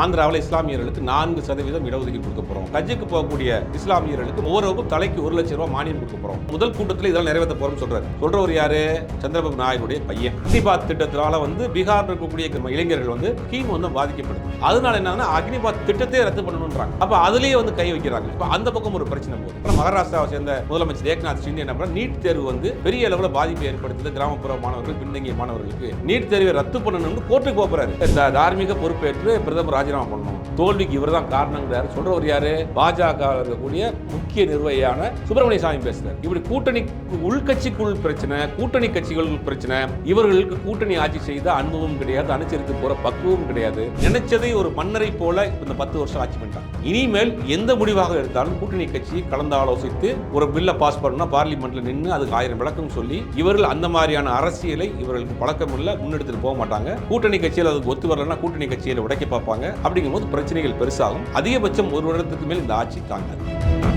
ஆந்திராவில் இஸ்லாமியர்களுக்கு நான்கு சதவீதம் இடஒதுக்கீடு கொடுக்க போறோம். ஹஜ்ஜுக்கு போகக்கூடிய இஸ்லாமியர்களுக்கு ஒவ்வொருவருக்கும் தலைக்கு ஒரு லட்சம் ரூபாய் மானியம் கொடுக்க போறோம். முதல் கூட்டத்தில் இதெல்லாம் நிறைவேற்ற போகிறோம்னு சொல்றாரு. சொல்றவர் யாரு? சந்திரபாபு நாயுடைய பையன். அக்னிபாத் திட்டத்தினால வந்து பீகார் இருக்கக்கூடிய இளைஞர்கள் வந்து ஸ்கீம் வந்து பாதிக்கப்படுது அதனால என்னன்னா அக்னிபாத் திட்டத்தை ரத்து பண்ணணும்ன்றாங்க. அப்ப அதுலயே வந்து கை வைக்கிறாங்க. இப்ப அந்த பக்கம் ஒரு பிரச்சனை போகுது. அப்புறம் மகாராஷ்டிராவை சேர்ந்த முதலமைச்சர் ஏக்நாத் ஷிண்டே என்ன பண்ண நீட் தேர்வு வந்து பெரிய அளவில் பாதிப்பை ஏற்படுத்துது. கிராமப்புற மாணவர்கள் பின்தங்கிய மாணவர்களுக்கு நீட் தேர்வை ரத்து பண்ணணும்னு கோர்ட்டுக்கு போறாரு. இந்த தார்மீக பொறுப்பேற்று பிரதமர் ராஜினாமா பண்ணணும். தோல்விக்கு இவர் தான் காரணங்கிறாரு. சொல்றவர் யாரு? பாஜக இருக்கக்கூடிய முக்கிய நிர்வாகியான சுப்பிரமணிய சாமி பேசுறாரு. இப்படி கூட்டணி உள்கட்சிக்குள் பிரச்சனை கூட்டணி கட்சிகளுக்கு பிரச்சனை இவர்களுக்கு கூட்டணி ஆட்சி செய்த அனுபவம் கிடையாது அனுசரித்து போற பக்குவம் கிடையாது. நினைச்சதை ஒரு மன்னரை போல இந்த பத்து வருஷம் ஆட்சி பண்ணிட்டாங்க. இனிமேல் எந்த முடிவாக எடுத்தாலும் கூட்டணி கட்சி கலந்து ஆலோசித்து ஒரு பில்லை பாஸ் பண்ணா பார்லிமெண்ட்ல நின்று அதுக்கு ஆயிரம் விளக்கம் சொல்லி இவர்கள் அந்த மாதிரியான அரசியலை இவர்களுக்கு பழக்கம் இல்லை முன்னெடுத்துட்டு போக மாட்டாங்க. கூட்டணி கட்சியில் அதுக்கு ஒத்து வரலன்னா கூட்டணி கட்சியில் உடைக்க பார்ப்பாங்க. அப்படிங்கும்போது பிரச்சனைகள் பெருசாகும். அதிகபட்சம் ஒரு வருடத்துக்கு மேல் இந்த ஆட்சி தாங்காது.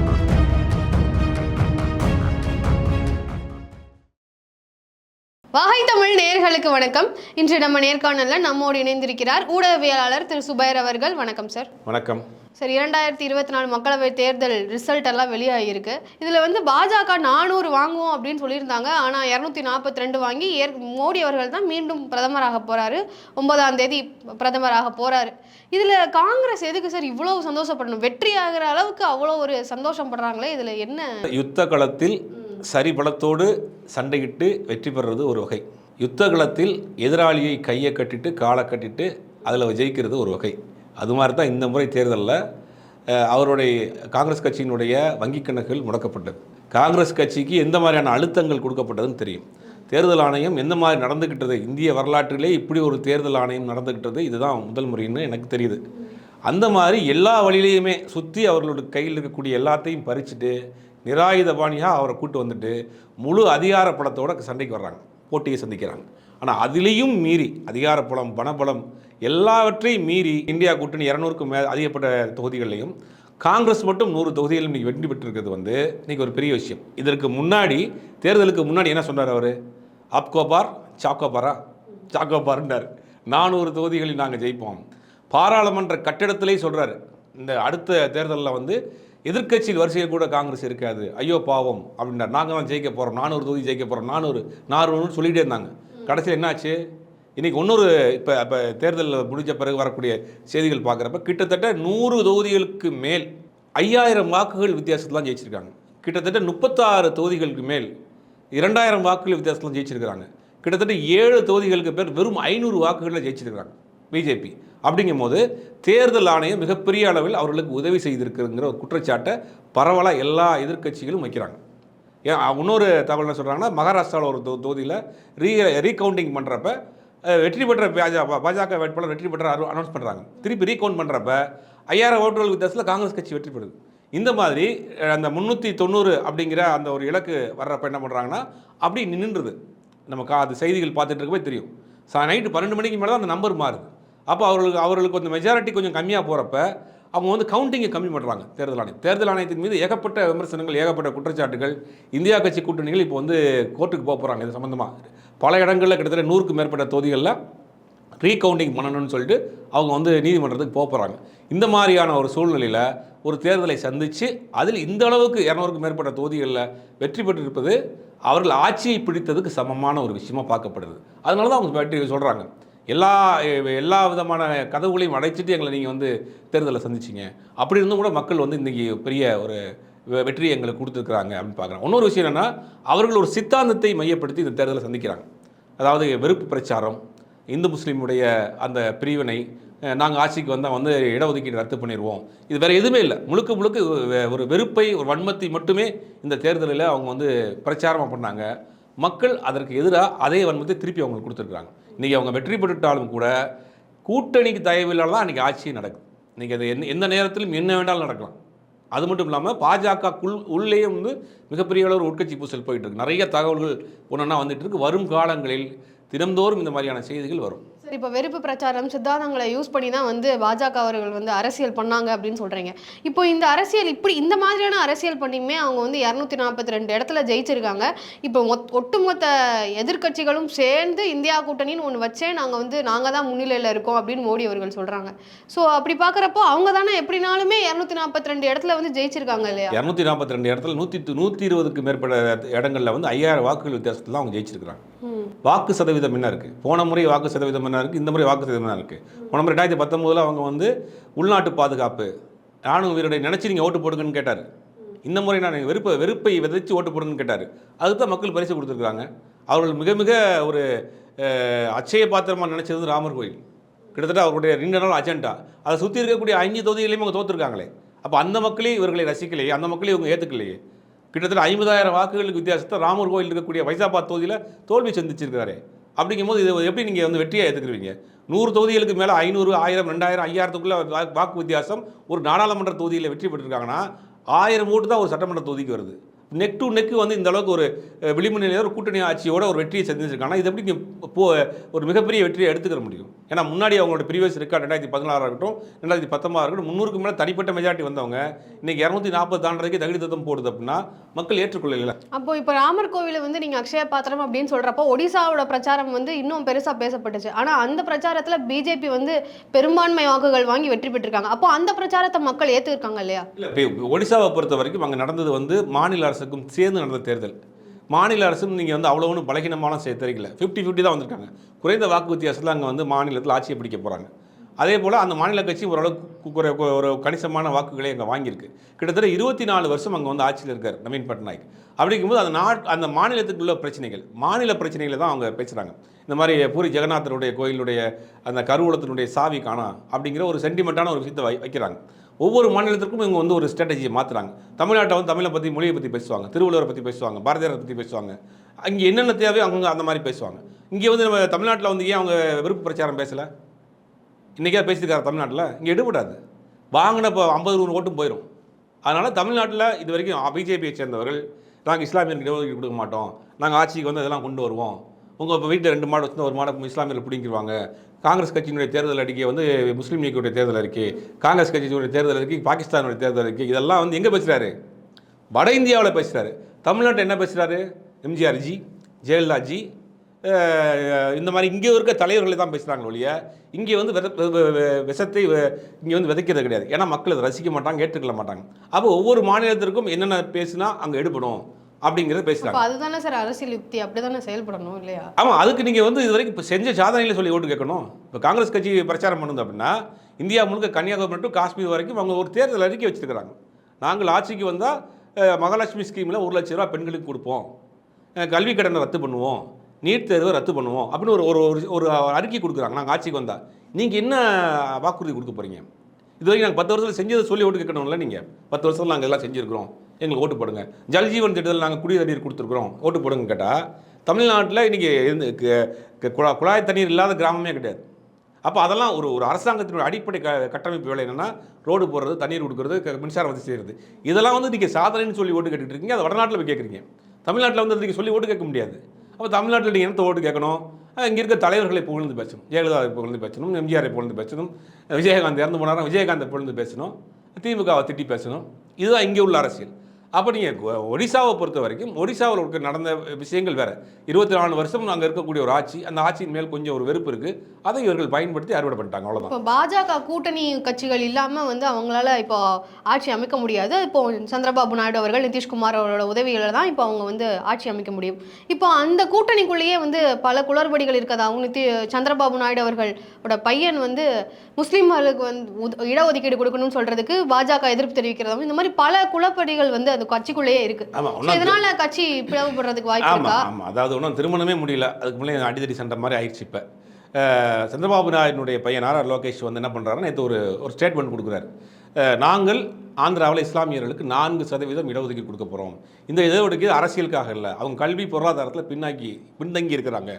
வாகை தமிழ் நேயர்களுக்கு வணக்கம். இன்று நம்ம நேர்காணல்ல நம்மோடு இணைந்திருக்கிறார் ஊடகவியலாளர் திரு சுபைர் அவர்கள். வணக்கம் சார். வணக்கம். சார் இரண்டாயிரத்தி இருபத்தி நாலு மக்களவை தேர்தல் ரிசல்ட் எல்லாம் வெளியாகிருக்கு இதில் வந்து பாஜக நானூறு வாங்குவோம் அப்படின்னு சொல்லியிருந்தாங்க. ஆனால் இரநூத்தி நாற்பத்தி ரெண்டு வாங்கி ஏற் மோடி அவர்கள் தான் மீண்டும் பிரதமராக போகிறாரு ஒன்பதாம் தேதி பிரதமராக போகிறாரு இதில் காங்கிரஸ் எதுக்கு சார் இவ்வளோ சந்தோஷப்படணும்? வெற்றி ஆகிற அளவுக்கு அவ்வளோ ஒரு சந்தோஷப்படுறாங்களே இதில் என்ன? யுத்த களத்தில் சரிபலத்தோடு சண்டையிட்டு வெற்றி பெறுறது ஒரு வகை. யுத்த களத்தில் எதிராளியை கையை கட்டிட்டு காலை கட்டிட்டு அதில் ஜெயிக்கிறது ஒரு வகை. அது மாதிரி தான் இந்த முறை தேர்தலில் அவருடைய காங்கிரஸ் கட்சியினுடைய வங்கிக் கணக்குகள் முடக்கப்பட்டது. காங்கிரஸ் கட்சிக்கு எந்த மாதிரியான அழுத்தங்கள் கொடுக்கப்பட்டதுன்னு தெரியும். தேர்தல் ஆணையம் எந்த மாதிரி நடந்துக்கிட்டது இந்திய வரலாற்றிலே இப்படி ஒரு தேர்தல் ஆணையம் நடந்துக்கிட்டது இதுதான் முதல் முறைன்னு எனக்கு தெரியுது. அந்த மாதிரி எல்லா வழியிலையுமே சுற்றி அவர்களோட கையில் இருக்கக்கூடிய எல்லாத்தையும் பறிச்சுட்டு நிராயுதபாணியாக அவரை கூட்டு வந்துட்டு முழு அதிகார பலத்தோட சண்டைக்கு வர்றாங்க. போட்டியை சந்திக்கிறாங்க. ஆனால் அதிலையும் மீறி அதிகார பலம் பணபலம் எல்லாவற்றையும் மீறி இந்தியா கூட்டணி இரநூறுக்கும் மே அதிகப்பட்ட தொகுதிகளையும் காங்கிரஸ் மட்டும் நூறு தொகுதிகளில் இன்னைக்கு வெற்றி பெற்றிருக்கிறது வந்து இன்றைக்கி ஒரு பெரிய விஷயம். இதற்கு முன்னாடி தேர்தலுக்கு முன்னாடி என்ன சொன்னார் அவர்? அப்கோபார் சாக்கோபாரா? சாக்கோபார்ன்றார். நானூறு தொகுதிகளில் நாங்கள் ஜெயிப்போம். பாராளுமன்ற கட்டிடத்திலே சொல்கிறாரு இந்த அடுத்த தேர்தலில் வந்து எதிர்கட்சியில் வரிசையில் கூட காங்கிரஸ் இருக்காது. ஐயோ பாவம் அப்படின்னார் நாங்கள் தான் ஜெயிக்க போகிறோம் நானூறு தொகுதி ஜெயிக்க போகிறோம் நானூறு நானூறுன்னு சொல்லிகிட்டே இருந்தாங்க. கடைசியில் என்னாச்சு? இன்றைக்கி இன்னொரு இப்போ இப்போ தேர்தல் முடிஞ்ச பிறகு வரக்கூடிய செய்திகள் பார்க்குறப்ப கிட்டத்தட்ட நூறு தொகுதிகளுக்கு மேல் ஐயாயிரம் வாக்குகள் வித்தியாசத்தில் தான் ஜெயிச்சிருக்காங்க. கிட்டத்தட்ட முப்பத்தாறு தொகுதிகளுக்கு மேல் இரண்டாயிரம் வாக்குகள் வித்தியாசத்தில் ஜெயிச்சிருக்கிறாங்க. கிட்டத்தட்ட ஏழு தொகுதிகளுக்கு பேர் வெறும் ஐநூறு வாக்குகளில் ஜெயிச்சிருக்கிறாங்க. பிஜேபி. அப்படிங்கும் போது தேர்தல் ஆணையம் மிகப்பெரிய அளவில் அவர்களுக்கு உதவி செய்திருக்குங்கிற ஒரு குற்றச்சாட்டை பரவலாக எல்லா எதிர்க்கட்சிகளும் வைக்கிறாங்க. ஏன் இன்னொரு தகவல் என்ன சொல்கிறாங்கன்னா மகாராஷ்டிராவில் ஒரு தொ- தொகுதியில் ரீ ரீகவுண்டிங் பண்ணுறப்ப வெற்றி பெற்ற பாஜக பாஜக வேட்பாளர் வெற்றி பெற்ற அனௌன்ஸ் பண்ணுறாங்க திருப்பி ரீகவுண்ட் பண்ணுறப்ப ஐயாயிரம் ஓட்டுகள் வித்தியாசத்தில் காங்கிரஸ் கட்சி வெற்றி பெறுது. இந்த மாதிரி அந்த முந்நூற்றி தொண்ணூறு அப்படிங்கிற அந்த ஒரு இலக்கு வர்றப்ப என்ன பண்ணுறாங்கன்னா அப்படி நின்றுது. நம்ம கா அது செய்திகள் பார்த்துட்டு இருக்கவே தெரியும். சா நைட்டு பன்னெண்டு மணிக்கு மேலே தான் அந்த நம்பர் மாறுது. அப்போ அவர்களுக்கு அவர்களுக்கு கொஞ்சம் மெஜாரிட்டி கொஞ்சம் கம்மியாக போகிறப்ப அவங்க வந்து கவுண்டிங்கை கம்மி பண்ணுறாங்க தேர்தல் ஆணையம். தேர்தல் ஆணையத்தின் மீது ஏகப்பட்ட விமர்சனங்கள் ஏகப்பட்ட குற்றச்சாட்டுகள் இந்தியா கட்சி கூட்டணிகள் இப்போ வந்து கோர்ட்டுக்கு போக போகிறாங்க இது சம்மந்தமாக பல இடங்களில் கிட்டத்தட்ட நூறுக்கு மேற்பட்ட தொகுதிகளில் ரீகவுண்டிங் பண்ணணும்னு சொல்லிட்டு அவங்க வந்து நீதிமன்றத்துக்கு போக போகிறாங்க இந்த மாதிரியான ஒரு சூழ்நிலையில் ஒரு தேர்தலை சந்தித்து அதில் இந்த அளவுக்கு இரநூறுக்கும் மேற்பட்ட தொகுதிகளில் வெற்றி பெற்றிருப்பது அவர்கள் ஆட்சியை பிடித்ததுக்கு சமமான ஒரு விஷயமாக பார்க்கப்படுது. அதனால தான் அவங்க வெற்றி சொல்கிறாங்க எல்லா எல்லா விதமான கதவுகளையும் அடைச்சிட்டு எங்களை நீங்கள் வந்து தேர்தலை சந்திச்சிங்க. அப்படி இருந்தும் கூட மக்கள் வந்து இன்றைக்கி பெரிய ஒரு வெ- வெற்றியை எங்களுக்கு கொடுத்துருக்குறாங்க அப்படின்னு பார்க்குறாங்க இன்னொரு விஷயம் என்னென்னா அவர்கள் ஒரு சித்தாந்தத்தை மையப்படுத்தி இந்த தேர்தலை சந்திக்கிறாங்க. அதாவது வெறுப்பு பிரச்சாரம் இந்து முஸ்லீமுடைய அந்த பிரிவினை நாங்கள் ஆட்சிக்கு வந்தால் வந்து இடஒதுக்கீடு ரத்து பண்ணிடுவோம் இது வேறு எதுவுமே இல்லை. முழுக்க முழுக்க ஒரு வெறுப்பை ஒரு வன்மத்தை மட்டுமே இந்த தேர்தலில் அவங்க வந்து பிரச்சாரமாக பண்ணாங்க. மக்கள் அதற்கு எதிராக அதே வன்மத்தை திருப்பி அவங்களுக்கு கொடுத்துருக்குறாங்க. இன்றைக்கி அவங்க வெற்றி பெற்றுட்டாலும் கூட கூட்டணிக்கு தயவில்லாத தான் இன்றைக்கி ஆட்சி நடக்குது. நீங்கள் அது எந்த எந்த நேரத்திலும் என்ன வேண்டாலும் நடக்கலாம். அது மட்டும் இல்லாமல் பாஜக குள் உள்ளேயே வந்து மிகப்பெரிய அளவு ஒரு உட்கட்சி பூசல் போயிட்டு இருக்கு. நிறைய தகவல்கள் ஒன்றா வந்துட்டு இருக்கு. வரும் காலங்களில் தினந்தோறும் இந்த மாதிரியான செய்திகள் வரும். சரி இப்போ வெறுப்பு பிரச்சாரம் சித்தாந்தங்களை யூஸ் பண்ணி தான் வந்து பாஜக அவர்கள் வந்து அரசியல் பண்ணாங்க அப்படின்னு சொல்கிறீங்க இப்போ இந்த அரசியல் இப்படி இந்த மாதிரியான அரசியல் பண்ணியுமே அவங்க வந்து இரநூத்தி நாற்பத்தி ரெண்டு இடத்துல ஜெயிச்சிருக்காங்க. இப்போ ஒட்டுமொத்த எதிர்க்கட்சிகளும் சேர்ந்து இந்தியா கூட்டணின்னு ஒன்று வச்சே நாங்கள் வந்து நாங்கள் தான் முன்னிலையில் இருக்கோம் அப்படின்னு மோடி அவர்கள் சொல்கிறாங்க ஸோ அப்படி பார்க்குறப்போ அவங்க தானே எப்படினாலுமே இரநூத்தி நாற்பத்தி ரெண்டு இடத்துல வந்து ஜெயிச்சிருக்காங்க இல்லையா? இரநூத்தி நாற்பத்தி ரெண்டு இடத்துல நூற்றி நூற்றி இருபதுக்கு மேற்பட்ட இடங்களில் வந்து ஐயாயிரம் வாக்குகள் வித்தியாசத்தில் அவங்க ஜெயிச்சிருக்கிறாங்க. வாக்கு சதவீதம் என்ன இருக்குது போன முறை வாக்கு சதவீதம் என்ன இருக்குது இந்த முறை வாக்கு சதவீதம் என்ன இருக்குது போன முறை ரெண்டாயிரத்தி பத்தொம்போதில் அவங்க வந்து உள்நாட்டு பாதுகாப்பு ராணுவ வீரரை நினச்சி நீங்கள் ஓட்டு போடுங்கன்னு கேட்டார். இந்த முறை நான் வெறுப்பை வெறுப்பை விதைச்சு ஓட்டு போடுங்கன்னு கேட்டார். அதுக்கு தான் மக்கள் பரிசு கொடுத்துருக்காங்க அவர்கள் மிக மிக ஒரு அச்சய பாத்திரமாக நினச்சது ராமர் கோயில். கிட்டத்தட்ட அவருடைய ரெண்டு நாள் அஜெண்டா. அதை சுற்றி இருக்கக்கூடிய அஞ்சு தொகுதிகளையும் அவங்க தோத்துருக்காங்களே. அப்போ அந்த மக்களே இவர்களை ரசிக்கலையே அந்த மக்களே இவங்க ஏற்றுக்கலையே கிட்டத்தட்ட ஐம்பதாயிரம் வாக்குகளுக்கு வித்தியாசத்தை ராமர் கோயில் இருக்கக்கூடிய வைசாபாத் தொகுதியில் தோல்வி சந்திச்சிருக்காரு அப்படிங்கும்போது இது எப்படி நீங்கள் வந்து வெற்றியாக எடுத்துக்கிறீங்க நூறு தொகுதிகளுக்கு மேலே ஐநூறு ஆயிரம் ரெண்டாயிரம் ஐயாயிரத்துக்குள்ள வாக்கு வித்தியாசம் ஒரு நாடாளுமன்ற தொகுதியில் வெற்றி பெற்றிருக்காங்கன்னா ஆயிரம் ஓட்டு தான் ஒரு சட்டமன்ற தொகுதிக்கு வருது. நெக் டு நெக்கு வந்து இந்த அளவுக்கு ஒரு விளிம்பு நிலையில ஒரு கூட்டணி ஆட்சியோட ஒரு வெற்றியை சந்திச்சிருக்காங்கன்னா இது எப்படி நீங்க போ ஒரு மிகப்பெரிய வெற்றியை எடுத்துக்கிற முடியும்? ஏன்னா முன்னாடி அவங்களோட ப்ரீவியஸ் ரெக்கார்ட் ரெண்டாயிரத்தி பதினாறாக இருக்கட்டும் ரெண்டாயிரத்தி பத்தொன்பதாக இருக்கட்டும் முந்நூறுக்கு மேலே தனிப்பட்ட மெஜாரிட்டி வந்தவங்க இன்னைக்கு இரநூத்தி நாற்பது தாண்டதுக்கு தகுதி தத்தம் போடுது அப்படின்னா மக்கள் ஏற்றுக்கொள்ளல அப்போ இப்போ ராமர் கோவிலை வந்து நீங்க அக்ஷய பாத்திரம் அப்படின்னு சொல்றப்போ ஒடிசாவோட பிரச்சாரம் வந்து இன்னும் பெருசா பேசப்பட்டுச்சு. ஆனா அந்த பிரச்சாரத்துல பிஜேபி வந்து பெரும்பான்மை வாக்குகள் வாங்கி வெற்றி பெற்றிருக்காங்க. அப்போ அந்த பிரச்சாரத்தை மக்கள் ஏத்துருக்காங்க இல்லையா? இல்லை ஒடிசாவை பொறுத்த வரைக்கும் அங்கே நடந்தது வந்து மாநில அரசுக்கும் சேர்ந்து நடந்த தேர்தல். மாநில அரசும் நீங்கள் வந்து அவ்வளோ ஒன்றும் பலகீனமான செய்ய தெரியல. ஃபிஃப்டி ஃபிஃப்டி தான் வந்திருக்காங்க. குறைந்த வாக்கு வித்தியாசத்தில் அங்கே வந்து மாநிலத்தில் ஆட்சியை பிடிக்க போகிறாங்க அதே போல் அந்த மாநில கட்சி ஓரளவுக்கு குறை- ஒரு கணிசமான வாக்குகளை அங்கே வாங்கியிருக்கு. கிட்டத்தட்ட இருபத்தி நாலு வருஷம் அங்கே வந்து ஆட்சியில் இருக்கார் நவீன் பட்நாயக். அப்படிங்கும்போது அந்த நாட் அந்த மாநிலத்துக்குள்ள பிரச்சனைகள் மாநில பிரச்சனைகளை தான் அவங்க பேசுகிறாங்க இந்த மாதிரி பூரி ஜெகநாதனுடைய கோயிலுடைய அந்த கருவூலத்தினுடைய சாவி காணா அப்படிங்கிற ஒரு சென்டிமெண்ட்டான ஒரு விஷயத்தை வை வைக்கிறாங்க. ஒவ்வொரு மாநிலத்திற்கும் இவங்க வந்து ஒரு ஸ்ட்ராட்டஜியை மாற்றுறாங்க தமிழ்நாட்டை வந்து தமிழை பற்றி மொழியை பற்றி பேசுவாங்க. திருவள்ளுவரை பற்றி பேசுவாங்க. பாரதியாரை பற்றி பேசுவாங்க. அங்கே என்னென்ன தேவையோ அவங்க அந்த மாதிரி பேசுவாங்க. இங்கே வந்து நம்ம தமிழ்நாட்டில் வந்து ஏன் அவங்க விருப்ப பிரச்சாரம் பேசலை? இன்றைக்கே பேசியிருக்காரு தமிழ்நாட்டில்? இங்கே எடுபடாது. வாங்கின இப்போ ஐம்பது நூறு ஓட்டும் போயிடும் அதனால் தமிழ்நாட்டில் இது வரைக்கும் பிஜேபியை சேர்ந்தவர்கள் நாங்கள் இஸ்லாமியர்களுக்கு இடஒதுக்கீடு கொடுக்க மாட்டோம். நாங்கள் ஆட்சிக்கு வந்து அதெல்லாம் கொண்டு வருவோம். உங்கள் இப்போ வீட்டில் ரெண்டு மாடு வச்சுருந்தா ஒரு மாடை இஸ்லாமியர்கள் பிடிங்கிடுவாங்க காங்கிரஸ் கட்சியினுடைய தேர்தல் அறிக்கை வந்து முஸ்லீம் லீக்குடைய தேர்தல் அறிக்கை காங்கிரஸ் கட்சியினுடைய தேர்தல் அறிக்கை பாகிஸ்தானுடைய தேர்தல் அறிக்கை இதெல்லாம் வந்து எங்கே பேசுகிறாரு வட இந்தியாவில் பேசுகிறாரு தமிழ்நாட்டில் என்ன பேசுகிறாரு எம்ஜிஆர் ஜி ஜெயலலிதா ஜி இந்த மாதிரி இங்கே இருக்க தலைவர்களை தான் பேசுகிறாங்க ஒழிய இங்கே வந்து வித விஷத்தை இங்கே வந்து விதைக்கிறது கிடையாது. ஏன்னா மக்கள் அதை ரசிக்க மாட்டாங்க ஏற்றுக்கொள்ள மாட்டாங்க. அப்போ ஒவ்வொரு மாநிலத்திற்கும் என்னென்ன பேசுனா அங்கே எடுபடும். அப்படிங்கிறத பேசுகிறாங்க அதுதானே சார் அரசியல் யுக்தி? அப்படிதானே செயல்படணும் இல்லையா? ஆமாம் அதுக்கு நீங்கள் வந்து இது வரைக்கும் இப்போ செஞ்ச சாதனையில் சொல்லி ஓட்டு கேட்கணும். இப்போ காங்கிரஸ் கட்சி பிரச்சாரம் பண்ணுது அப்படின்னா இந்தியா முழுக்க கன்னியாகுமரி டு காஷ்மீர் வரைக்கும் அவங்க ஒரு தேர்தல் அறிக்கை வச்சிருக்கிறாங்க. நாங்கள் ஆட்சிக்கு வந்தால் மகாலட்சுமி ஸ்கீமில் ஒரு லட்ச ரூபா பெண்களுக்கு கொடுப்போம். கல்வி கடனை ரத்து பண்ணுவோம். நீட் தேர்வை ரத்து பண்ணுவோம். அப்படின்னு ஒரு ஒரு ஒரு- ஒரு அறிக்கை கொடுக்குறாங்க. நாங்கள் ஆட்சிக்கு வந்தால் நீங்கள் என்ன வாக்குறுதி கொடுக்க போகிறீங்க இது வரைக்கும் நாங்கள் பத்து வருஷத்தில் செஞ்சதை சொல்லி ஓட்டு கேட்கணும்ல நீங்கள் பத்து வருஷத்தில் நாங்கள் எல்லாம் செஞ்சுருக்கிறோம். எங்களுக்கு ஓட்டு போடுங்க. ஜல்ஜீவன் திட்டத்தில் நாங்கள் குடி தண்ணீர் கொடுத்துருக்குறோம். ஓட்டு போடுங்க கேட்டால் தமிழ்நாட்டில் இன்றைக்கி இருந்து க- குழா- குழாய் தண்ணீர் இல்லாத கிராமமே கிடையாது. அப்போ அதெல்லாம் ஒரு ஒரு அரசாங்கத்தினுடைய அடிப்படை க கட்டமைப்பு வேலை என்னென்னா ரோடு போடுறது தண்ணீர் கொடுக்குறது மின்சாரம் வசதி செய்கிறது இதெல்லாம் வந்து நீங்கள் சாதனைன்னு சொல்லி ஓட்டு கேட்டுக்கிட்டு இருக்கீங்க. அதை வடநாட்டில் போய் கேட்குறீங்க தமிழ்நாட்டில் வந்து நீங்கள் சொல்லி ஓட்டு கேட்க முடியாது. அப்போ தமிழ்நாட்டில் நீங்கள் என்னத்த ஓட்டு கேட்கணும்? இங்கே இருக்க தலைவர்களை புகழ்ந்து பேசணும். ஜெயலலிதாவை புகழ்ந்து பேசணும். எம்ஜிஆரை புகழ்ந்து பேசணும். விஜயகாந்த் இறந்து போனாலும் விஜயகாந்தை புகழ்ந்து பேசணும். திமுகவை திட்டி பேசணும். இதுதான் இங்கே உள்ள அரசியல். அப்போ நீங்கள் ஒடிசாவை பொறுத்த வரைக்கும் ஒடிசாவில் இருக்க நடந்த விஷயங்கள் வேறு. இருபத்தி நாலு வருஷம் அங்கே இருக்கக்கூடிய ஒரு ஆட்சி அந்த ஆட்சியின் மேல் கொஞ்சம் ஒரு வெறுப்பு இருக்குது அதை இவர்கள் பயன்படுத்தி அறுவடை பண்ணிட்டாங்க அவ்வளோதான் இப்போ பாஜக கூட்டணி கட்சிகள் இல்லாமல் வந்து அவங்களால இப்போ ஆட்சி அமைக்க முடியாது. இப்போ சந்திரபாபு நாயுடு அவர்கள் நிதிஷ்குமார் அவரோட உதவிகளில் தான் இப்போ அவங்க வந்து ஆட்சி அமைக்க முடியும். இப்போ அந்த கூட்டணிக்குள்ளேயே வந்து பல குளறுபடிகள் இருக்கதாகவும் நிதி சந்திரபாபு நாயுடு அவர்களோட பையன் வந்து முஸ்லீம்களுக்கு வந்து உத- இடஒதுக்கீடு கொடுக்கணும்னு சொல்கிறதுக்கு பாஜக எதிர்ப்பு தெரிவிக்கிறதாகவும் இந்த மாதிரி பல குளப்படிகள் வந்து அந்த கட்சிக்குள்ளேயே இருக்கு. இதனால கட்சி பிளவுபடுறதுக்கு வாய்ப்பு ஆமாம் ஆமாம் அதாவது ஒன்றும் திருமணமே முடியல. அதுக்கு முன்னாடி அடிதடி சண்டை மாதிரி ஆயிடுச்சு இப்போ. சந்திரபாபு நாயுடைய பையன் ஆர் ஆர் லோகேஷ் வந்து என்ன பண்ணுறாருன்னா நேற்று ஒரு ஒரு ஸ்டேட்மெண்ட் கொடுக்குறாரு. நாங்கள் ஆந்திராவில் இஸ்லாமியர்களுக்கு நான்கு சதவீதம் இடஒதுக்கீடு கொடுக்க போகிறோம் இந்த இடஒதுக்கீடு அரசியலுக்காக இல்லை. அவங்க கல்வி பொருளாதாரத்தில் பின்னாக்கி பின்தங்கி இருக்கிறாங்க.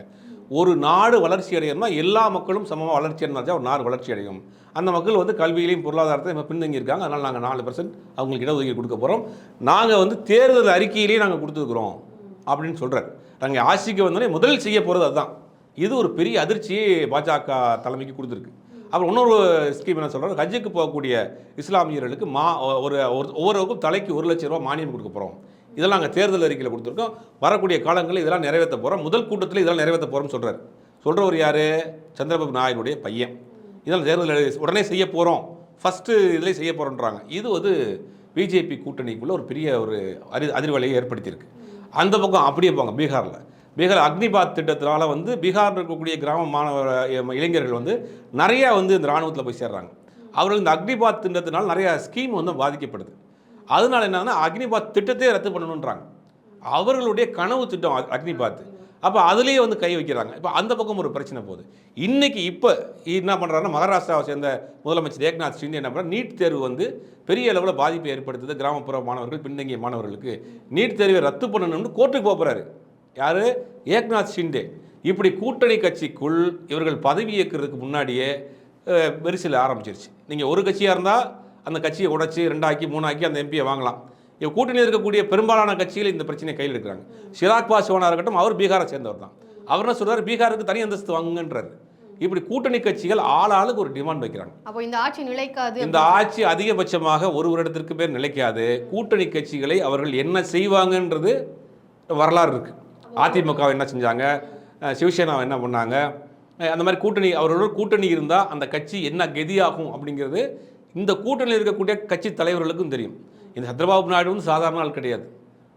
ஒரு நாடு வளர்ச்சி அடையணும்னா எல்லா மக்களும் சமமாக வளர்ச்சி அடைஞ்சா ஒரு நாடு வளர்ச்சி அடையும். அந்த மக்கள் வந்து கல்வியிலையும் பொருளாதாரத்தையும் இப்போ பின்தங்கி இருக்காங்க அதனால் நாங்கள் நாலு பர்சன்ட் அவங்களுக்கு இடஒதுக்கீடு கொடுக்க போகிறோம் நாங்கள் வந்து தேர்தல் அறிக்கையிலேயே நாங்கள் கொடுத்துருக்குறோம் அப்படின்னு சொல்கிறார் நாங்கள் ஆட்சிக்கு வந்தோடனே முதல் செய்ய போகிறது அதுதான். இது ஒரு பெரிய அதிர்ச்சியை பாஜக தலைமைக்கு கொடுத்துருக்கு. அப்புறம் இன்னொரு ஸ்கீம் என்ன சொல்கிறோம் ஹஜ்ஜுக்கு போகக்கூடிய இஸ்லாமியர்களுக்கு மா ஒரு ஒரு- ஒவ்வொருவருக்கும் தலைக்கு ஒரு லட்சம் ரூபா மானியம் கொடுக்க போகிறோம் இதெல்லாம் நாங்கள் தேர்தல் அறிக்கையில் கொடுத்துருக்கோம். வரக்கூடிய காலங்களில் இதெல்லாம் நிறைவேற்ற போகிறோம் முதல் கூட்டத்தில் இதெல்லாம் நிறைவேற்ற போகிறோம்னு சொல்கிறார் சொல்கிறவர் யார்? சந்திரபாபு நாயுடைய பையன். இதெல்லாம் தேர்தல் உடனே செய்ய போகிறோம் ஃபஸ்ட்டு இதில் செய்ய போகிறோன்றாங்க இது வந்து பிஜேபி கூட்டணிக்குள்ளே ஒரு பெரிய ஒரு அறி அதிர்வலையை ஏற்படுத்தியிருக்கு. அந்த பக்கம் அப்படியே போங்க பீகாரில். பீகார் அக்னிபாத் திட்டத்தினால் வந்து பீகாரில் இருக்கக்கூடிய கிராம மாணவ இளைஞர்கள் வந்து நிறையா வந்து இந்த இராணுவத்தில் போய் சேர்றாங்க. அவர்கள் இந்த அக்னிபாத் திட்டத்தினால் நிறையா ஸ்கீம் வந்து பாதிக்கப்படுது. அதனால என்னன்னா அக்னிபாத் திட்டத்தையே ரத்து பண்ணணுன்றாங்க அவர்களுடைய கனவு திட்டம் அக்னிபாத். அப்போ அதுலேயே வந்து கை வைக்கிறாங்க. இப்போ அந்த பக்கம் ஒரு பிரச்சனை போகுது. இன்றைக்கி இப்போ என்ன பண்ணுறாருன்னா மகாராஷ்டிராவை சேர்ந்த முதலமைச்சர் ஏக்நாத் ஷிண்டே என்ன பண்ணுறாரு நீட் தேர்வு வந்து பெரிய அளவில் பாதிப்பை ஏற்படுத்துது கிராமப்புற மாணவர்கள் பின்தங்கிய மாணவர்களுக்கு. நீட் தேர்வை ரத்து பண்ணணும்னு கோர்ட்டுக்கு போகிறாரு யார்? ஏக்நாத் ஷிண்டே. இப்படி கூட்டணி கட்சிக்குள் இவர்கள் பதவி ஏற்கிறதுக்கு முன்னாடியே வெரிசல் ஆரம்பிச்சிருச்சு. நீங்கள் ஒரு கட்சியாக இருந்தால் அந்த கட்சியை உடைச்சி ரெண்டாக்கி மூணாக்கி அந்த எம்பியை வாங்கலாம். இப்போ கூட்டணியில் இருக்கக்கூடிய பெரும்பாலான கட்சிகள் இந்த பிரச்சனையை கையில் எடுக்கிறாங்க. ஷிராக் பாஸ்வானா இருக்கட்டும் அவர் பீகாரை சேர்ந்தவர் தான். அவர் என்ன சொல்றாரு? பீகாருக்கு தனி அந்தஸ்து வாங்குங்கன்றாரு. இப்படி கூட்டணி கட்சிகள் ஆள் ஆளுக்கு ஒரு டிமாண்ட் வைக்கிறாங்க. அப்போ இந்த ஆட்சி நிலைக்காது இந்த ஆட்சி அதிகபட்சமாக ஒரு வருடத்திற்கு பேர் நிலைக்காது. கூட்டணி கட்சிகளை அவர்கள் என்ன செய்வாங்கன்றது வரலாறு இருக்கு. அதிமுக என்ன செஞ்சாங்க? சிவசேனா என்ன பண்ணாங்க? அந்த மாதிரி கூட்டணி அவர்களோட கூட்டணி இருந்தால் அந்த கட்சி என்ன கதியாகும் அப்படிங்கிறது இந்த கூட்டணியில் இருக்கக்கூடிய கட்சி தலைவர்களுக்கும் தெரியும். இந்த சந்திரபாபு நாயுடு வந்து சாதாரண ஆள் கிடையாது.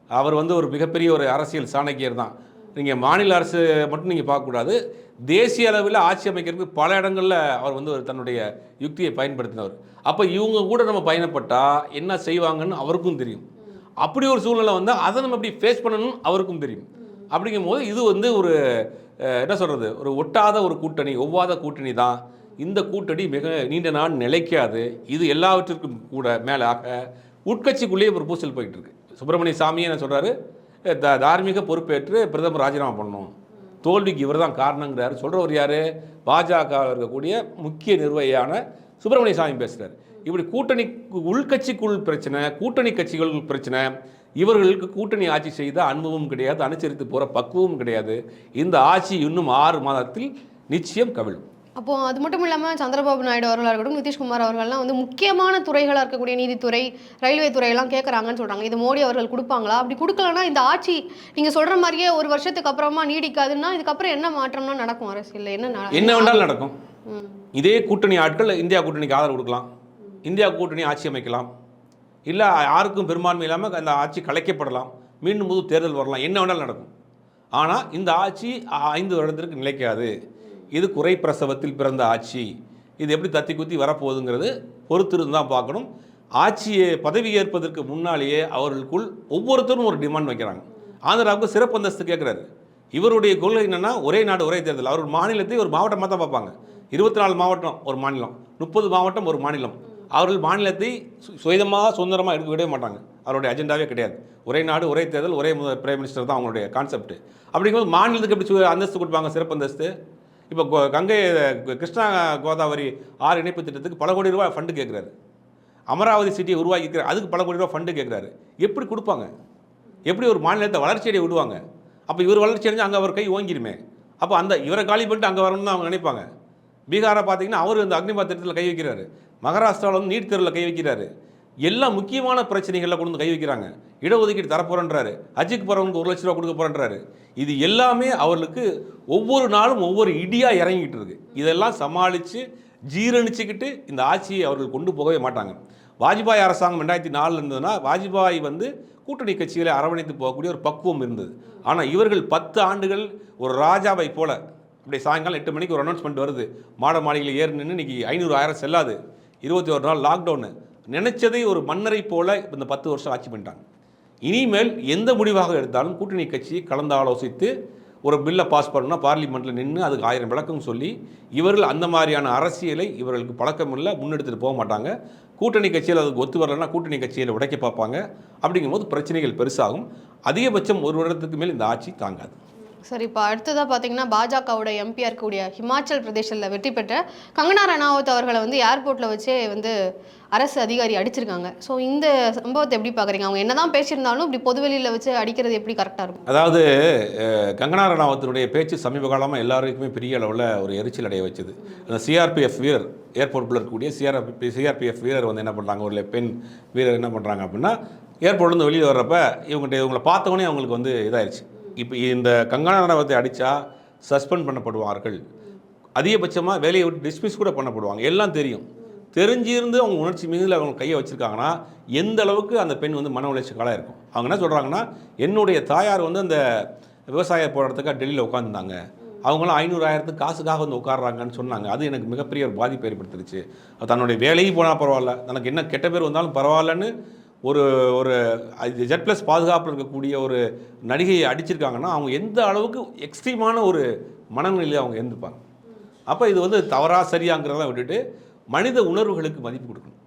அவர் வந்து ஒரு மிகப்பெரிய ஒரு அரசியல் சாணக்கியர் தான். நீங்கள் மாநில அரசு மட்டும் நீங்கள் பார்க்கக்கூடாது தேசிய அளவில் ஆட்சி அமைக்கிறதுக்கு பல இடங்களில் அவர் வந்து ஒரு தன்னுடைய யுக்தியை பயன்படுத்தினவர். அப்போ இவங்க கூட நம்ம பயணப்பட்டால் என்ன செய்வாங்கன்னு அவருக்கும் தெரியும். அப்படி ஒரு சூழ்நிலை வந்தால் அதை நம்ம எப்படி ஃபேஸ் பண்ணணும்னு அவருக்கும் தெரியும். அப்படிங்கும்போது இது வந்து ஒரு என்ன சொல்கிறது ஒரு ஒட்டாத ஒரு கூட்டணி ஒவ்வாத கூட்டணி தான். இந்த கூட்டணி மிக நீண்ட நாள் நிலைக்காது. இது எல்லாவற்றிற்கும் கூட மேலாக உட்கட்சிக்குள்ளேயே ஒரு பூசல் போயிட்டு இருக்கு சுப்பிரமணிய சாமியே என்ன சொல்கிறாரு தார்மீக பொறுப்பேற்று பிரதமர் ராஜினாமா பண்ணணும். தோல்விக்கு இவர் தான் காரணங்கிறாரு. சொல்கிறவர் யார்? பாஜக இருக்கக்கூடிய முக்கிய நிர்வாகியான சுப்பிரமணிய சாமி பேசுகிறார் இப்படி கூட்டணி உள்கட்சிக்குள் பிரச்சனை கூட்டணி கட்சிகள் பிரச்சனை இவர்களுக்கு கூட்டணி ஆட்சி செய்த அனுபவம் கிடையாது அனுசரித்து போகிற பக்குவமும் கிடையாது. இந்த ஆட்சி இன்னும் ஆறு மாதத்தில் நிச்சயம் கவிழும். அப்போ அது மட்டும் இல்லாமல் சந்திரபாபு நாயுடு அவர்களாக இருக்கட்டும் நிதிஷ்குமார் அவர்கள்லாம் வந்து முக்கியமான துறைகளாக இருக்கக்கூடிய நீதித்துறை ரயில்வே துறையெல்லாம் கேட்குறாங்கன்னு சொல்கிறாங்க இது மோடி அவர்கள் கொடுப்பாங்களா? அப்படி கொடுக்கலன்னா இந்த ஆட்சி நீங்கள் சொல்கிற மாதிரியே ஒரு வருஷத்துக்கு அப்புறமா நீடிக்காதுன்னா இதுக்கப்புறம் என்ன மாற்றம்னா நடக்கும் அரசியலில்? என்ன என்ன வேண்டாலும் நடக்கும். இதே கூட்டணி ஆட்கள் இந்தியா கூட்டணிக்கு ஆதரவு கொடுக்கலாம். இந்தியா கூட்டணி ஆட்சி அமைக்கலாம். இல்லை யாருக்கும் பெரும்பான்மை இல்லாமல் அந்த ஆட்சி கலைக்கப்படலாம். மீண்டும் புது தேர்தல் வரலாம். என்ன வேணாலும் நடக்கும். ஆனால் இந்த ஆட்சி ஐந்து வருடத்திற்கு நிலைக்காது. இது குறை பிரசவத்தில் பிறந்த ஆட்சி. இது எப்படி தத்தி குத்தி வரப்போகுதுங்கிறது பொறுத்திருந்து தான் பார்க்கணும். ஆட்சியை பதவி ஏற்பதற்கு முன்னாலேயே அவர்களுக்குள் ஒவ்வொருத்தரும் ஒரு டிமாண்ட் வைக்கிறாங்க. ஆந்திராவுக்கு சிறப்பு அந்தஸ்து கேட்குறாரு. இவருடைய கொள்கை என்னென்னா ஒரே நாடு ஒரே தேர்தல். அவர் மாநிலத்தை ஒரு மாவட்டமாக தான் பார்ப்பாங்க. இருபத்தி நாலு மாவட்டம் ஒரு மாநிலம் முப்பது மாவட்டம் ஒரு மாநிலம். அவர்கள் மாநிலத்தை சு- சுயமாக சுதந்திரமாக எடுக்க விடவே மாட்டாங்க. அவருடைய அஜெண்டாவே கிடையாது. ஒரே நாடு ஒரே தேர்தல் ஒரே பிரைம் மினிஸ்டர் தான் அவங்களுடைய கான்செப்ட் அப்படிங்கும்போது மாநிலத்துக்கு எப்படி அந்தஸ்து கொடுப்பாங்க? சிறப்பு அந்தஸ்து? இப்போ கங்கை கிருஷ்ணா கோதாவரி ஆறு இணைப்பு திட்டத்துக்கு பல கோடி ரூபாய் ஃபண்டு கேட்குறாரு. அமராவதி சிட்டியை உருவாக்கிக்கிற அதுக்கு பல கோடி ரூபாய் ஃபண்டு கேட்குறாரு. எப்படி கொடுப்பாங்க? எப்படி ஒரு மாநிலத்தை வளர்ச்சியடைய விடுவாங்க? அப்போ இவர் வளர்ச்சி அடைஞ்சு அங்கே அவர் கை ஓங்கிருமே அப்போ அந்த இவரை காலி பண்ணிட்டு அங்கே வரணும்னு அவங்க நினைப்பாங்க. பீகாரை பார்த்தீங்கன்னா அவர் இந்த அக்னிபாத் திட்டத்தில் கை வைக்கிறாரு. மகாராஷ்டிராவில் வந்து நீட் தேர்வில் கை வைக்கிறாரு. எல்லா முக்கியமான பிரச்சனைகளில் கொண்டு வந்து கை வைக்கிறாங்க. இடஒதுக்கீடு தரப்போறன்றாரு. ஹஜ்ஜுக்கு போகிறவங்களுக்கு ஒரு லட்ச ரூபா கொடுக்க போகிறன்றாரு இது எல்லாமே அவர்களுக்கு ஒவ்வொரு நாளும் ஒவ்வொரு இடியாக இறங்கிட்டு இருக்கு. இதெல்லாம் சமாளித்து ஜீரணிச்சுக்கிட்டு இந்த ஆட்சியை அவர்கள் கொண்டு போகவே மாட்டாங்க. வாஜ்பாய் அரசாங்கம் ரெண்டாயிரத்தி நாலில் இருந்ததுன்னா வாஜ்பாய் வந்து கூட்டணி கட்சிகளை அரவணைத்து போகக்கூடிய ஒரு பக்குவம் இருந்தது. ஆனால் இவர்கள் பத்து ஆண்டுகள் ஒரு ராஜாவை போல அப்படியே சாயங்காலம் எட்டு மணிக்கு ஒரு அனௌன்ஸ்மெண்ட் வருது. மாட மாளிகையில் ஏறி நின்று இன்னைக்கு ஐநூறு ஆயிரம் செல்லாது. இருபத்தி ஒரு நாள் லாக்டவுனு நினைச்சதை ஒரு மன்னரை போல இந்த பத்து வருஷம் ஆட்சி பண்ணிட்டாங்க. இனிமேல் எந்த முடிவாக எடுத்தாலும் கூட்டணி கட்சி கலந்து ஆலோசித்து ஒரு பில்லை பாஸ் பண்ணால் பார்லிமெண்ட்டில் நின்று அதுக்கு ஆயிரம் விளக்கம் சொல்லி இவர்கள் அந்த மாதிரியான அரசியலை இவர்களுக்கு பழக்கம் இல்லை முன்னெடுத்துட்டு போக மாட்டாங்க. கூட்டணி கட்சியில் அதுக்கு ஒத்து வரலைன்னா கூட்டணி கட்சியில் உடைக்க பார்ப்பாங்க. அப்படிங்கும்போது பிரச்சனைகள் பெருசாகும். அதிகபட்சம் ஒரு வருடத்துக்கு மேல் இந்த ஆட்சி தாங்காது. சரி இப்போ அடுத்ததாக பார்த்தீங்கன்னா பாஜகவோட எம்பியாக இருக்கக்கூடிய ஹிமாச்சல் பிரதேசத்தில் வெற்றி பெற்ற கங்கனா ரணாவத் அவர்களை வந்து ஏர்போர்ட்டில் வச்சே வந்து அரசு அதிகாரி அடிச்சிருக்காங்க. ஸோ இந்த சம்பவத்தை எப்படி பார்க்குறீங்க அவங்க என்னதான் பேசியிருந்தாலும் இப்படி பொதுவெளியில் வச்சு அடிக்கிறது எப்படி கரெக்டாக இருக்கும்? அதாவது கங்கனா ரணாவத்தினுடைய பேச்சு சமீப காலமாக எல்லாருக்குமே பெரிய அளவில் ஒரு எரிச்சல் அடைய வச்சது. அந்த சிஆர்பிஎஃப் வீரர் ஏர்போர்ட்டில் இருக்கக்கூடிய சிஆர்பி சிஆர்பிஎஃப் வீரர் வந்து என்ன பண்ணுறாங்க ஒரு பெண் வீரர் என்ன பண்ணுறாங்க அப்படின்னா ஏர்போர்ட்லேருந்து வெளியே வர்றப்ப இவங்ககிட்ட இவங்களை பார்த்தவொடனே அவங்களுக்கு வந்து இதாகிடுச்சு இப்போ இந்த கங்கனா ரணாவத்தை அடித்தா சஸ்பெண்ட் பண்ணப்படுவார்கள். அதிகபட்சமாக வேலையை விட்டு டிஸ்மிஸ் கூட பண்ணப்படுவாங்க. எல்லாம் தெரியும். தெரிஞ்சிருந்து அவங்க உணர்ச்சி மீதில் அவங்க கையை வச்சுருக்காங்கன்னா எந்த அளவுக்கு அந்த பெண் வந்து மன உளைச்சலாக இருக்கும்? அவங்க என்ன சொல்கிறாங்கன்னா என்னுடைய தாயார் வந்து அந்த விவசாய போராட்டத்துக்காக டெல்லியில் உட்காந்துருந்தாங்க அவங்களாம் ஐநூறு ஆயிரத்துக்கு காசுக்காக வந்து உட்காடுறாங்கன்னு சொன்னாங்க. அது எனக்கு மிகப்பெரிய ஒரு பாதிப்பு ஏற்படுத்திருச்சு அது தன்னுடைய வேலையும் போனால் பரவாயில்ல. தனக்கு என்ன கெட்ட பேர் வந்தாலும் பரவாயில்லன்னு ஒரு ஒரு ஜெட் ப்ளஸ் பாதுகாப்பில் இருக்கக்கூடிய ஒரு நடிகையை அடிச்சிருக்காங்கன்னா அவங்க எந்த அளவுக்கு எக்ஸ்ட்ரீமான ஒரு மனநிலையில் அவங்க இருந்துப்பாங்க அப்போ இது வந்து தவறாக சரியாங்கிறதெல்லாம் விட்டுட்டு மனித உணர்வுகளுக்கு மதிப்பு கொடுக்கணும்.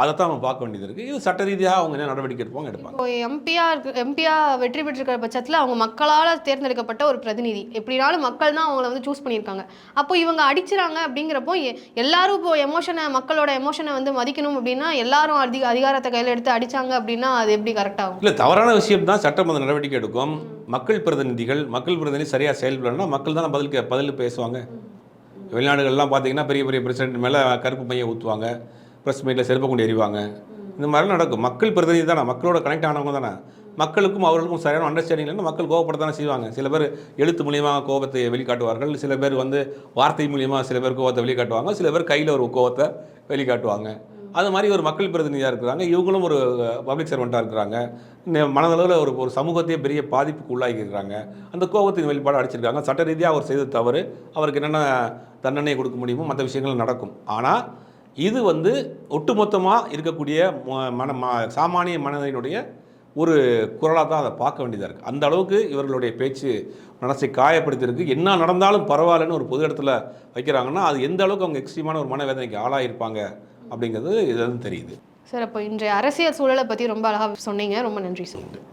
அதைத்தான் நம்ம பார்க்க வேண்டியது இருக்குது இது சட்ட ரீதியாக அவங்க என்ன நடவடிக்கை எடுப்பாங்க எடுப்பாங்க. இப்போ எம்பியா எம்பியா வெற்றி பெற்றிருக்கிற பட்சத்தில் அவங்க மக்களால் தேர்ந்தெடுக்கப்பட்ட ஒரு பிரதிநிதி. எப்படினாலும் மக்கள் தான் அவங்கள வந்து சூஸ் பண்ணியிருக்காங்க. அப்போ இவங்க அடிச்சிறாங்க அப்படிங்கிறப்போ எல்லாரும் இப்போ எமோஷனை மக்களோட எமோஷனை வந்து மதிக்கணும் அப்படின்னா எல்லாரும் அதிக அதிகாரத்தை கையில் எடுத்து அடிச்சாங்க அப்படின்னா அது எப்படி கரெக்டாகும் இல்லை தவறான விஷயம் தான் சட்டம் அந்த நடவடிக்கை எடுக்கும். மக்கள் பிரதிநிதிகள் மக்கள் பிரதிநிதி சரியாக செயல்படணும்னா மக்கள் தான் பதில் பதில் பேசுவாங்க. வெளிநாடுகள்லாம் பார்த்தீங்கன்னா பெரிய பெரிய பிரசிடென்ட் மேலே கருப்பு பையை ஊற்றுவாங்க ப்ரெஸ் மீட்டில் செருப்பை கொண்டு எறிவாங்க இந்த மாதிரிலாம் நடக்கும். மக்கள் பிரதிநிதி தானே மக்களோட கனெக்ட் ஆனவங்க தானே. மக்களுக்கும் அவர்களுக்கும் சரியான அண்டர்ஸ்டாண்டிங் இல்லைன்னா மக்கள் கோவப்படத்தானே செய்வாங்க. சில பேர் எழுத்து மூலியமாக கோபத்தை வெளிக்காட்டுவார்கள். சில பேர் வந்து வார்த்தை மூலியமாக சில பேர் கோவத்தை வெளிக்காட்டுவாங்க. சில பேர் கையில் ஒரு கோவத்தை வெளிக்காட்டுவாங்க. அது மாதிரி ஒரு மக்கள் பிரதிநிதியாக இருக்கிறாங்க. இவங்களும் ஒரு பப்ளிக் சர்வெண்ட்டாக இருக்கிறாங்க. மனதளவில் ஒரு ஒரு சமூகத்தையே பெரிய பாதிப்புக்கு உள்ளாகி இருக்கிறாங்க. அந்த கோபத்தின் வெளிப்பாடு அடிச்சிருக்காங்க. சட்ட ரீதியாக அவர் செய்த தவறு. அவருக்கு என்னென்ன தண்டனை கொடுக்க முடியுமோ மற்ற விஷயங்கள் நடக்கும். ஆனால் இது வந்து ஒட்டுமொத்தமாக இருக்கக்கூடிய மன ம- சாமானிய மனதினுடைய ஒரு குரலாக தான் அதை பார்க்க வேண்டியதாக இருக்குது அந்த அளவுக்கு இவர்களுடைய பேச்சு மனசை காயப்படுத்தியிருக்கு. என்ன நடந்தாலும் பரவாயில்லன்னு ஒரு பொது இடத்துல வைக்கிறாங்கன்னா அது எந்த அளவுக்கு அவங்க எக்ஸ்ட்ரீமான ஒரு மனவேதனைக்கு ஆளாயிருப்பாங்க அப்படிங்கிறது இதுல இருந்து தெரியுது. சார் அப்போ இன்றைய அரசியல் சூழலை பற்றி ரொம்ப அழகாக சொன்னீங்க. ரொம்ப நன்றி சார்.